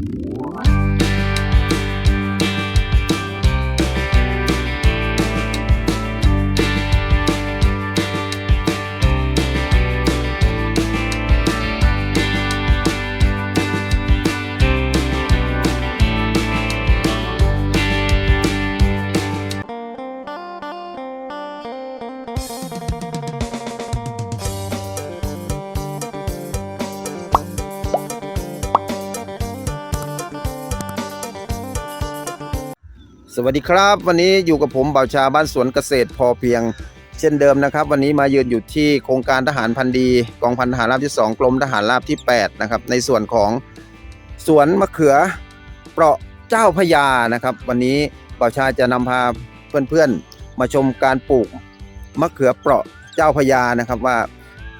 ส วัสดีครับ วันนี้อยู่กับผมบ่าวชาบ้านสวนเกษตรพอเพียง เช่นเดิมนะครับ วันนี้มายืนอยู่ที่โครงการทหารพันดีกองพันทหารราบที่ 2 กรมทหารราบที่8นะครับในส่วนของสวนมะเขือเปราะเจ้าพระยานะครับ วันนี้บ่าวชาจะนำพาเพื่อนๆ มาชมการปลูกมะเขือเปราะเจ้าพระยานะครับว่า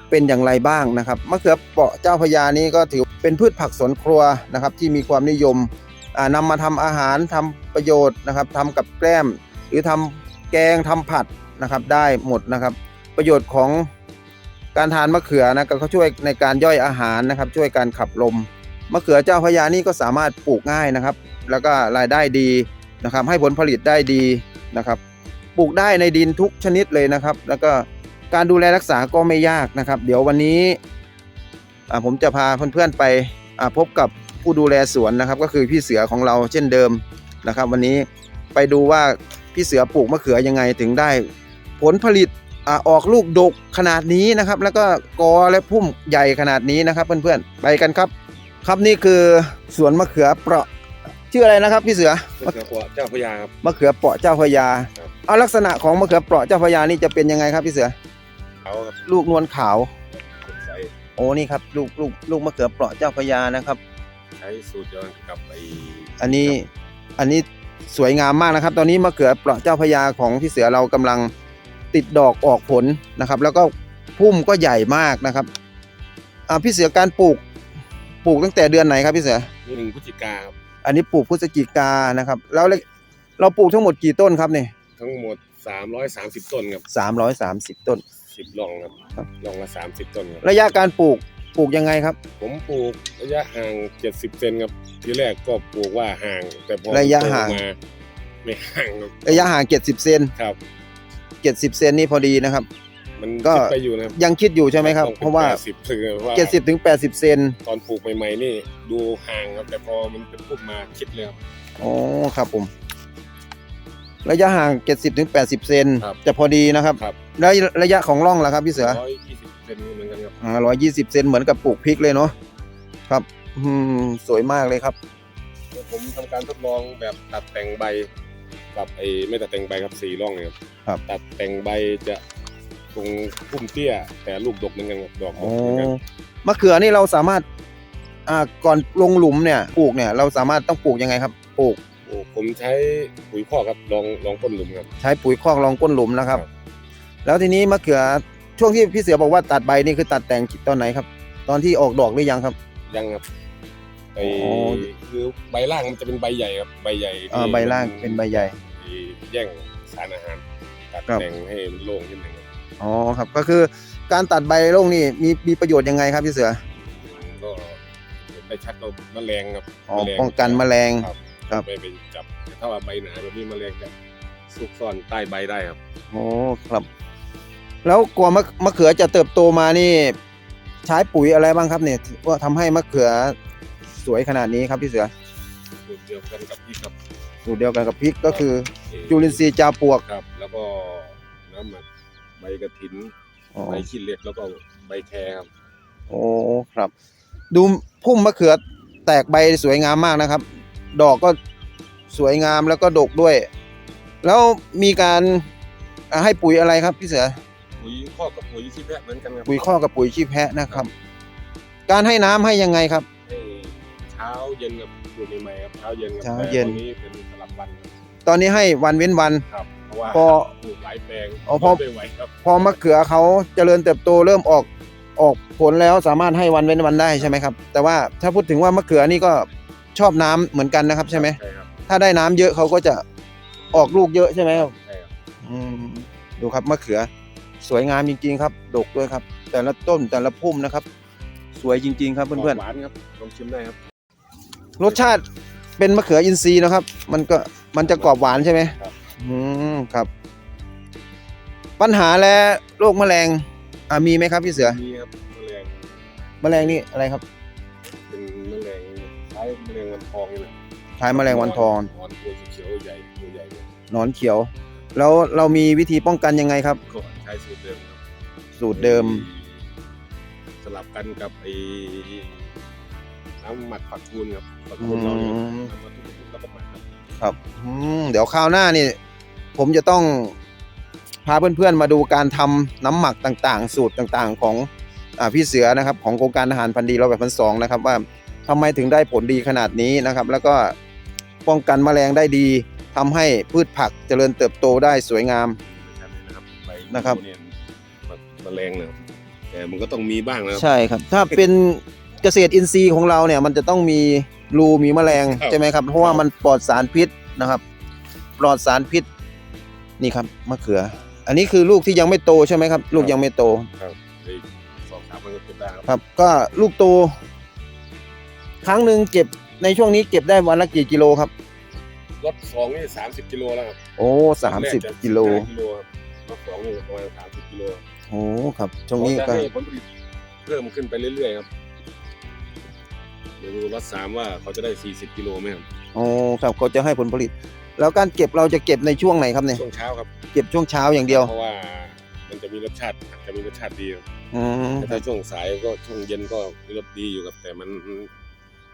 เป็นอย่างไรบ้างนะครับมะเขือเปราะเจ้าพระยานี้ก็ถือเป็นพืชผักสวนครัวนะครับที่มีความนิยม นำมาทำอาหารทำประโยชน์นะครับทำกับแกล้ม หรือทำแกงทำผัดนะครับได้หมดนะครับ ประโยชน์ของการทานมะเขือนะก็เขาช่วยในการย่อยอาหารนะครับ ช่วยการขับลมมะเขือเจ้าพระยานี่ก็สามารถปลูกง่ายนะครับ แล้วก็รายได้ดีนะครับ ให้ผลผลิตได้ดีนะครับ ปลูกได้ในดินทุกชนิดเลยนะครับ แล้วก็การดูแลรักษาก็ไม่ยากนะครับ เดี๋ยววันนี้ผมจะพาเพื่อนๆไปพบกับ ผู้ดูแลสวนนะครับ ก็คือพี่เสือของเราเช่นเดิมนะครับ วันนี้ไปดูว่าพี่เสือปลูกมะเขือยังไงถึงได้ ผลผลิตอาออกลูกดกขนาดนี้นะครับ แล้วก็กอและพุ่มใหญ่ขนาดนี้นะครับ เพื่อนๆไปกันครับ ครับนี่คือสวนมะเขือเปราะชื่ออะไรนะครับพี่เสือมะเขือเปราะเจ้าพระยาครับมะเขือเปราะเจ้าพระยาครับเอาลักษณะของมะเขือเปราะเจ้าพระยานี่จะเป็นยังไงครับพี่เสือเขาครับลูกนวลขาวใช้โอ้นี่ครับลูกลูกลูกมะเขือเปราะเจ้าพระยานะครับ ใช้สูตรเดียวกันกับไอ้อันนี้อันนี้สวยงามมากนะครับ ตอนนี้มะเขือเปราะเจ้าพระยาของพี่เสือเรากำลังติดดอกออกผลนะครับ แล้วก็พุ่มก็ใหญ่มากนะครับอ่าพี่เสือการปลูกปลูกตั้งแต่เดือนไหนครับพี่เสือ หนึ่งพฤศจิกาครับอันนี้ปลูกพฤศจิกานะครับ แล้วเราปลูกทั้งหมดกี่ต้นครับเนี่ยทั้งหมด 330 ต้นครับสามร้อยสามสิบต้น10ลองครับครับ ลองละ30 ต้นครับระยะการปลูก ปลูกยังไงครับ ผมปลูกระยะห่าง 70 เซนครับทีแรกก็ปลูกว่าห่าง แต่พอระยะโตห่างมาไม่ห่างครับระยะห่างเจ็ดสิบเซนครับเจ็ดสิบเซนนี่พอดีนะครับ มันก็คิดไปอยู่นะครับยังคิดอยู่ใช่ไหมครับต้องเพราะว่าสิบถึงว่าเจ็ดสิบถึงแปดสิบเซนตอนปลูกใหม่ๆนี่ดูห่างครับแต่พอมันเป็นพุ่มมาคิดเลยครับ อ๋อครับผม ระยะห่าง 70ถึง80 เซนครับ จะพอดีนะครับ ครับแล้วระยะของร่องล่ะครับพี่เสือ120เซ นเหมือนกันครับอ่า120เซนเหมือนกับปลูกพริกเลยเนาะครับอืมสวยมากเลยครับแล้วผมทำการทดลองแบบตัดแต่งใบกับไอ้ไม่ตัดแต่งใบครับสีร่องเนี่ยครับ ตัดแต่งใบจะตรงพุ่มเตี้ย แต่ลูกดกเหมือนกันครับดอกดโอ้กเหมือนกันมะเขือนี่เราสามารถอ่าก่อนลงหลุมเนี่ยปลูกเนี่ยเราสามารถต้องปลูกยังไงครับปลูก โอ้ผมใช้ปุ๋ยคอกครับลองลองก้นหลุมครับ ใช้ปุ๋ยคอกรองก้นหลุมนะครับครับแล้วทีนี้มะเขือ ช่วงที่พี่เสือบอกว่าตัดใบนี่คือตัดแต่งตอนไหนครับ ตอนที่ออกดอกหรือยังครับ ยังครับไอ้โอ้ คือใบล่างมันจะเป็นใบใหญ่ครับใบใหญ่อ่าที่ใบล่างมัเป็นใบใหญ่ไอ้แย่งสารอาหารตัดครับ แต่งให้มันโล่งขึ้นหนึ่งครับอ๋อครับ ก็คือการตัดใบโร่งนี่มีมีประโยชน์ยังไงครับพี่เสือก็เห็นได้ชัดเราแมลงครับอ๋อแมลป้องกันแมลง ครับครับไปไปจับแต่ถ้าว่าใบหนาแบบนี้แมลงจะซุกซ่อนใต้ใบได้ครับ โอ้ครับ แล้วกว่ามะมะเขือจะเติบโตมานี่ใช้ปุ๋ยอะไรบ้างครับเนี่ยว่าทำให้มะเขือสวยขนาดนี้ครับพี่เสือสูตรเดียวกันกับที่กับสูตรเดียวกันกับพริกก็คือ เอ่อจุลินทรีย์จาปวกครับ แล้วก็น้ำหมักใบกระถินอ๋อใบขี้เหล็กแล้วก็ใบแครครับโอ้ครับ ดูพุ่มมะเขือแตกใบสวยงามมากนะครับ ดอกก็สวยงามแล้วก็ดกด้วย แล้วมีการอ่าให้ปุ๋ยอะไรครับพี่เสือ ปุ๋ยข้อกกับปุ๋ยขี้แพะเหมือนกันครับปุ๋ยข้อกกับปุ๋ยชีแพะนะครับ การให้น้ำให้ยังไงครับ ให้เช้าเย็นกับปลูกใหม่ๆครับเช้าเย็นครับเช้าแต่เย็นตอนนี้เป็นสลับวันครับตอนนี้ให้วันเว้นวัน ครับเพราะว่าพอปลูกหลายแปลงอ๋อพอ ไม่ไหวครับพอมะเขือเขาเจริญเติบโตเริ่มออกออกผลแล้วสามารถให้วันเว้นวันได้ใช่ไหมครับ แต่ว่าถ้าพูดถึงว่ามะเขือนี่ก็ชอบน้ำเหมือนกันนะครับใช่ไหมใช่ครับถ้าได้น้ำเยอะเขาก็จะออกลูกเยอะใช่ไหมครับใช่ครับ อืมดูครับมะเขือ สวยงามจริงๆครับ ดกด้วยครับ แต่ละต้นแต่ละพุ่มนะครับ สวยจริง ๆ ครับเพื่อนหวานครับลองชิมได้ครับๆรสชาติเป็นมะเขืออินทรีย์นะครับ มันก็มันจะกรอบหวานใช่ไหมครับ อืมครับ ปัญหาและโรคแมลงอ่ามีไหมครับพี่เสือมีครับแมลงแมลงนี่อะไรครับเป็นแมลงคล้ายแมลงวันทองนี่แหละคล้ายแมลงวันทองนอนตัวเขียวๆใหญ่ตัวใหญ่เลยหนอนเขียว แล้วเรามีวิธีป้องกันยังไงครับ ก็ใช้สูตรเดิมครับสูตรเดิม สลับกันกับไอ้น้ำหมักผักคูณครับผักอืคูณเราเนี่ยมนำมาทุบๆแล้วก็หมักครับครับอืมเดี๋ยวคราวหน้านี่ ผมจะต้องพาเพื่อนๆมาดูการทำน้ำหมักต่างๆ สูตรต่างๆ ของอาพี่เสือนะครับ ของโครงการทหารพันธุ์ดีร้อยแปดพันสองนะครับ ว่าทำไมถึงได้ผลดีขนาดนี้นะครับ แล้วก็ป้องกันแมลงได้ดีทำให้พืชผักเจริญเติบโตได้สวยงามไม่ใช่เลย นะครับใบนะครับเนี่ยแมลงนะครับแต่มันก็ต้องมีบ้างนะครับ ใช่ครับ ถ้าเป็นเกษตรอินทรีย์ของเราเนี่ย มันจะต้องมีรูมีแมลงครับ ใช่ไหมครับ เพราะว่ามันปลอดสารพิษนะครับ ปลอดสารพิษนี่ครับมะเขือ อันนี้คือลูกที่ยังไม่โตใช่ไหมครับ ลูกยังไม่โตครับไอ้สองสามมันก็เก็บได้ครับครับก็ลูกโต ครั้งหนึ่งเก็บในช่วงนี้เก็บได้วันละกี่กิโลครับ รถสองนี่สามสิบกิโลแล้วครับโอ้สามสิบแรจะกิโล 15กิโลครับ รถสองนี่ประมาณสามสิบกิโลโอ้ครับช่วงนี้เขาก็จะให้ผลผลิตเพิ่มขึ้นไปเรื่อยๆครับเดี๋ยวดูรถสามว่าเขาจะได้สี่สิบกิโลไหมครับโอ้ครับเขาจะให้ผลผลิต แล้วการเก็บเราจะเก็บในช่วงไหนครับเนี่ยช่วงเช้าครับเก็บช่วงเช้าอย่างเดียวเพราะว่ามันจะมีรสชาติผักจะมีรสชาติดีครับอืมแต่ถ้าช่วงสายก็ช่วงเย็นก็มีรสดีอยู่ครับ แต่มัน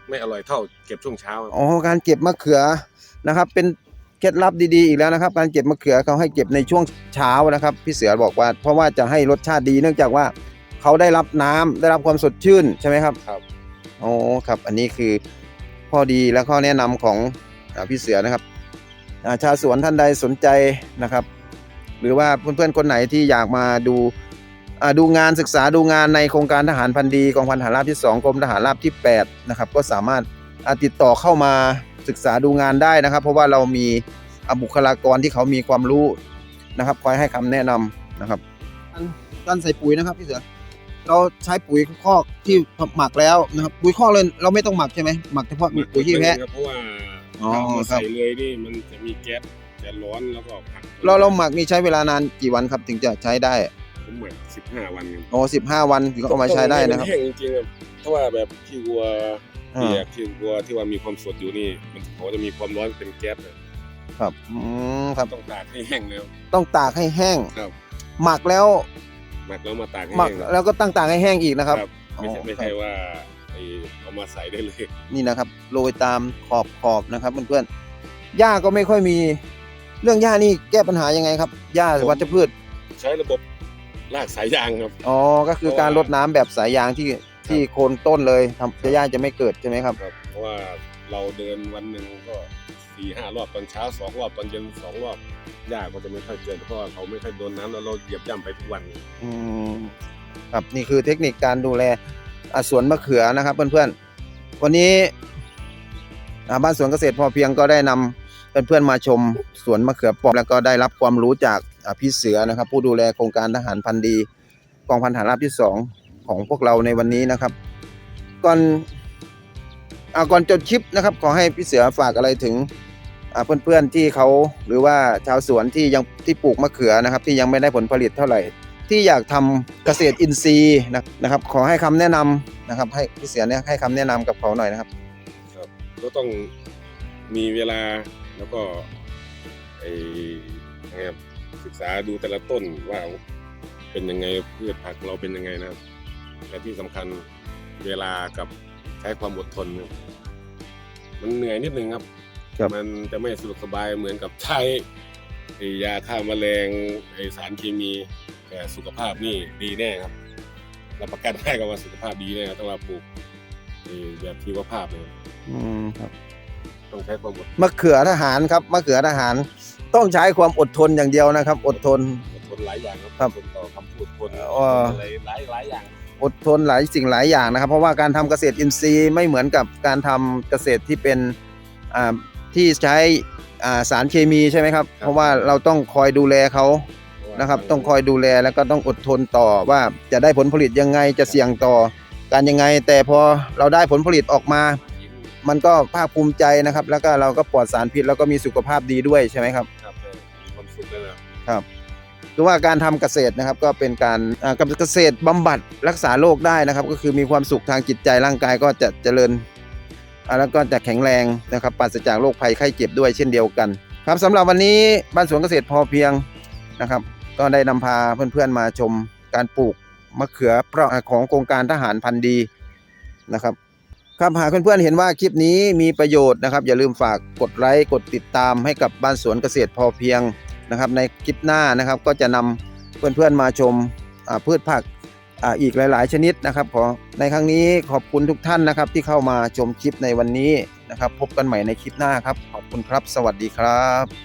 ไม่อร่อยเท่าเก็บช่วงเช้าครับ อ๋อการเก็บมะเขือนะครับ เป็น เคล็ดลับดีๆอีกแล้วนะครับ การเก็บมะเขือเขาให้เก็บในช่วงเช้านะครับ พี่เสือบอกว่า เพราะว่าจะให้รสชาติดีเนื่องจากว่าเขาได้รับน้ำได้รับความสดชื่นใช่ไหมครับครับอ๋อครับ อันนี้คือข้อดีและข้อแนะนำของอาพี่เสือนะครับอ่าชาวสวนท่านใดสนใจนะครับ หรือว่าเพื่อนๆคนไหนที่อยากมาดูอ่าดูงานศึกษาดูงานในโครงการทหารพันดีกองพันทหารราบที่ 2 กรมทหารราบที่8นะครับก็สามารถอ่าติดต่อเข้ามา ศึกษาดูงานได้นะครับ เพราะว่าเรามีอ่าบุคลากรที่เขามีความรู้นะครับคอยให้คำแนะนำนะครับการใส่ปุ๋ยนะครับพี่เสือเราใช้ปุ๋ยคอกที่หมักแล้วนะครับปุ๋ยคอกเลยเราไม่ต้องหมักใช่ไหมหมักเฉพาะมีปุ๋ยขี้แพะครับเพราะว่าอ๋อถ้าเอามาครับใส่เลยนี่มันจะมีแก๊สจะร้อนแล้วก็ผักเราเราหมักนี่ใช้เวลานานกี่วันครับถึงจะใช้ได้ผมหมักสิบห้าวันครับโอ้สิบห้าวันถึงเอามาใช้ได้นะครับต้องให้มัแห้งจริงๆครับเพราะว่าแบบขี้วัวอ่า เปียกขี้วัวที่ว่ามีความสดอยู่นี่ มันเขาจะมีความร้อนเป็นแก๊สอะครับอืมครับต้องตากให้แห้งแล้วต้องตากให้แห้งครับหมักแล้วหมักแล้วมาตากให้หมักแห้งแล้วก็ตั้งตากให้แห้งอีกนะครับ ไม่ใช่อ๋อไม่ครัใช่บว่าไอ้เอามาใส่ได้เลยนี่นะครับโรยตามขอบขอบนะครับเพื่อนๆหญ้าก็ไม่ค่อยมี เรื่องหญ้านี่แก้ปัญหายังไงครับหญ้าวัชพืช ใช้ระบบลากสายยางครับ อ๋อ ก็คือการรดน้ำแบบสายยางที่ ที่โคนต้นเลยทำจะหญ้าจะไม่เกิดใช่ไหมครับ ครับ เพราะว่าเราเดินวันหนึ่งก็สี่ห้ารอบตอนเช้าสองรอบตอนเย็นสองรอบหญ้าก็จะไม่ค่อยเกิดเพราะว่าเขาไม่ค่อยโดนน้ำแล้วเราเหยียบย่ำไปทุกวัน อืมครับนี่คือเทคนิคการดูแลอ่าสวนมะเขือนะครับ เพื่อนๆ วันนี้อ่าบ้านสวนเกษตรพอเพียงก็ได้นำเพื่อนๆมาชมสวนมะเขือเปอมแล้วก็ได้รับความรู้จากอ่าพี่เสือนะครับ ผู้ดูแลโครงการทหารพันธุ์ดี กองพันทหารราบที่สอง ของพวกเราในวันนี้นะครับ ก่อนอาก่อนจบคลิปนะครับ ขอให้พี่เสือฝากอะไรถึงเพื่อนๆที่เขาหรือว่าชาวสวนที่ยังที่ปลูกมะเขือนะครับ ที่ยังไม่ได้ผลผลิตเท่าไหร่ ที่อยากทำเกษตรอินทรีย์นะครับ ขอให้คำแนะนำนะครับ ให้พี่เสือเนี่ยให้คำแนะนำกับเขาหน่อยนะครับครับก็ต้องมีเวลาแล้วก็ไอ้นะครับศึกษาดูแต่ละต้นว่าเป็นยังไงพืชผักเราเป็นยังไงนะครับ และที่สำคัญเวลากับใช้ความอดทนครับมันเหนื่อยนิดนึงครับ ครับ มันจะไม่สะดวกสบายเหมือนกับใช้ไอ้ยาฆ่าแมลงไอ้สารเคมีแต่สุขภาพนี่ดีแน่ครับรับประกันได้กับว่าสุขภาพดีแน่ครับถ้าว่าปลูกไอ้แบบชีวภาพเลยอืมครับต้องใช้ความอดมะเขือทหารครับมะเขือทหาร ต้องใช้ความอดทนอย่างเดียวนะครับ อดทน อดทนหลายอย่างครับครับ อดทนต่อคำพูดคนเอ่อ อะไรหลายหลายอย่าง อดทนหลายสิ่งหลายอย่างนะครับ เพราะว่าการทำเกษตรอินทรีย์ไม่เหมือนกับการทำเกษตรที่เป็นอ่าที่ใช้อ่าสารเคมีใช่ไหมครับ เพราะว่าเราต้องคอยดูแลเขานะครับ ต้องคอยดูแลแล้วก็ต้องอดทนต่อว่าจะได้ผลผลิตยังไงจะเสี่ยงต่อการยังไง แต่พอเราได้ผลผลิตออกมา มันก็ภาคภูมิใจนะครับ แล้วก็เราก็ปลอดสารพิษแล้วก็มีสุขภาพดีด้วยใช่ไหมครับครับเออมีความสุขแล้วนะครับ คือว่าการทำเกษตรนะครับก็เป็นการกับเกษตรบำบัดรักษาโรคได้นะครับ ก็คือมีความสุขทางจิตใจร่างกายก็จะเจริญแล้วก็จะแข็งแรงนะครับปราศจากโรคภัยไข้เจ็บด้วยเช่นเดียวกันครับสำหรับวันนี้บ้านสวนเกษตรพอเพียงนะครับ ก็ได้นำพาเพื่อนๆมาชมการปลูกมะเขือเปราะของโครงการทหารพันธุ์ดีนะครับครับหากเพื่อนๆเห็นว่าคลิปนี้มีประโยชน์นะครับ อย่าลืมฝากกดไลค์กดติดตามให้กับบ้านสวนเกษตรพอเพียง นะครับในคลิปหน้านะครับก็จะนำเพื่อนๆมาชมาพืชผักออีกหลาย ๆ ชนิดนะครับขอในครั้งนี้ขอบคุณทุกท่านนะครับที่เข้ามาชมคลิปในวันนี้นะครับ พบกันใหม่ในคลิปหน้าครับ ขอบคุณครับ สวัสดีครับ